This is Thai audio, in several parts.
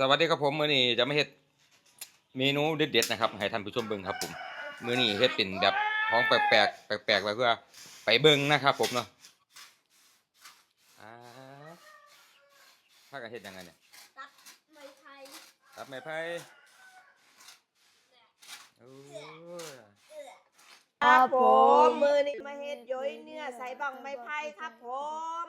สวัสดีครับผมมื้อนี้จะมาเฮ็ดเมนูเด็ดๆนะครับให้ท่านผู้ชมเบิ่งครับผมมื้อนี้เฮ็ดเป็นแบบของแปลกๆแปลกๆไว้เพื่อไปเบิ่งนะครับผมเนาะอ่าพากันเฮ็ดยังไงเนี่ยตัดไม้ไผ่ตัดไม้ไผ่โอ้ยครับผม มือนี้มาเฮ็ดย้อยเนื้อใส่บังไม้ไผ่ครับผม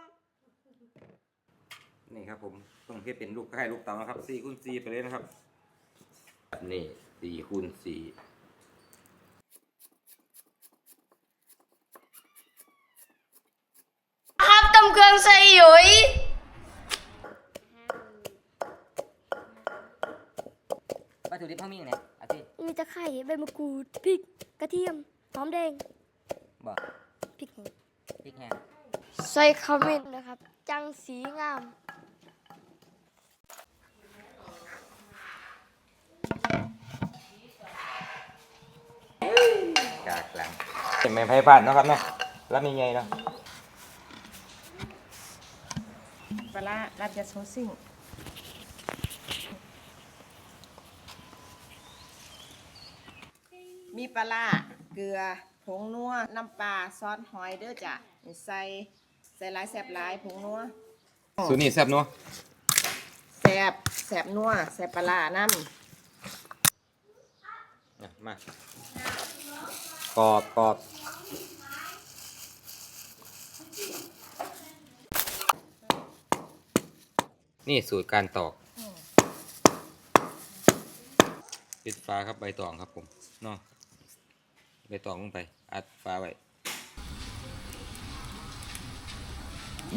นี่ครับผมต้องเฮ็ดเป็นลูกไข่ลูกเต๋านะครับ4คูณ4ไปเลยนะครับ นี่4คูณ4ครับตำเครื่องใส่หยุยวัตถุดิบเขามีอย่างไรอาทิมีตะไคร้ใบมะกรูดพริกกระเทียมหอมแดงบอกพริกแห้งพริกแห้งใส่ขมิ้นนะครับ จังสีงาม กากหลังเป็นไม้ไผ่บ้านเนาะครับเนาะแล้วมีไงเนาะปลาร้าราดยาโซซิ่งมีปลาร้าเกลือผงนัวน้ำปลาซอสหอยเด้อจ้ะใส่ใส่หลายแสบหลายผงนัวสูตรนี้แซ่บเนาะแสบแสบนัวแสบปลาร้าน้อะ มา กรอบกรอบนี่สูตรการตอกปิดฟ้าครับใบตองครับผมเนาะใบตองลงไป อัดฟ้าไว้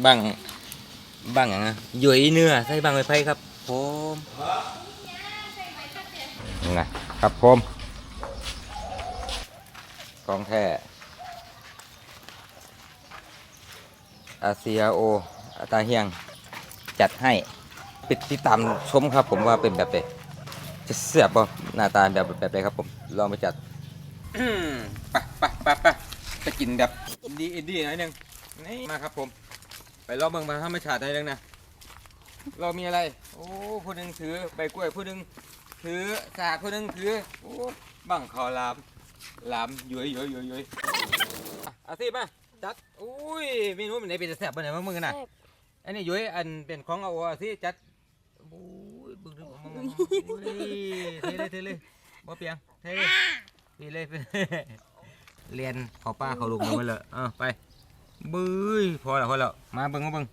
บังบังอย่างนะหยุยเนื้อใส่บังไม้ไผ่ครับผมนี่ไงครับผม ของแท้อาเซียโออาตาเฮียง จัดให้ปิดติดตามชมครับผมว่าเป็นแบบไหนจะเสียบบ่หน้าตาแบบแบบไหนครับผมลองไปจัดไปไปไปไปจะกินแบบดี้อินดี้หน่อยนึงนี่มาครับผม ไปลองเบิ่งมาธรรมชาติหน่อยหนึงนะเรามีอะไร โอ้ผู้หนึ่งถือใบกล้วยผู้หนึ่งถือสากผู้หนึ่งถือโอ้บังคอลาม ลามย้อยย้อยย้อยย้อยอะเอาสิมาจัดอุ้ยเมนูมันไหนเป็นแซ่บบ้านไหนมามึงกันนะแซ่บอันนี้ย้อยอันเป็นของเอาเอาสิจัดอุ้ยบึ้งดึงมามามาอุ้ยเทเลยเทเลยบ่เปียงเทเทเลยเรียนเขาป้าเขาลุงมาไว้เลยเออไปบื้ยพอแล้วพอแล้วมาเบิ่งมาเบิ่ง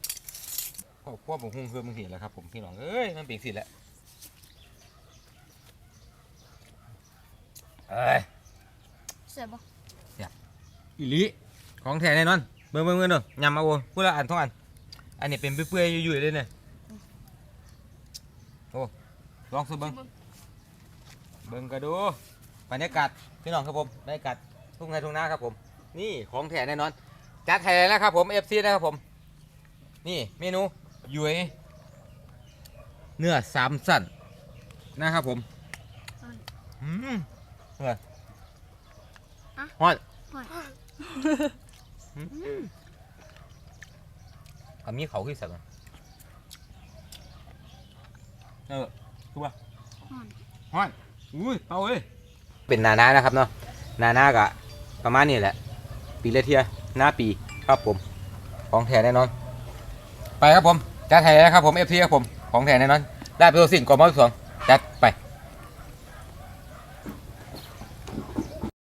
โอ้พวกผมหุ้งเพื่อมึงเห็นแล้วครับผมพี่น้องเอ้ยมันเป็นสิแหละเอ้ยเสียบบ่อีหลีของแท้แน่นอนเบิ่งเบิ่งเบิ่งเด้อยำเอาโอ้พูดละอันท้องอัน อันนี้เป็นเปื่อยๆยุ่ยๆเลยเนี่ยโอ้ลองซื้อเบิ่งเบิ่งก็ดูบรรยากาศพี่น้องครับผมบรรยากาศทุ่งไร่ทุ่งนาครับผม นี่ของแท้แน่นอนจัดไทยแล้วครับผม FC นะครับผม นี่เมนูยุยเนื้อสามสันนะครับผมอืมเฮ้ยฮอดอืมอันนี้เขาคือสัตว์อะเออคือว่าฮ้อนอุ้ยเอาเอ้ยเป็นนานานะครับเนาะนานากะประมาณนี้แหละ ปีละเทียหน้าปีครับผม ของแท้แน่นอน ไปครับผมจัดแท้นะครับผมเอฟทีครับผมของแท้แน่นอนได้ไปตัวสิ่งก่อนมาสองจัดไป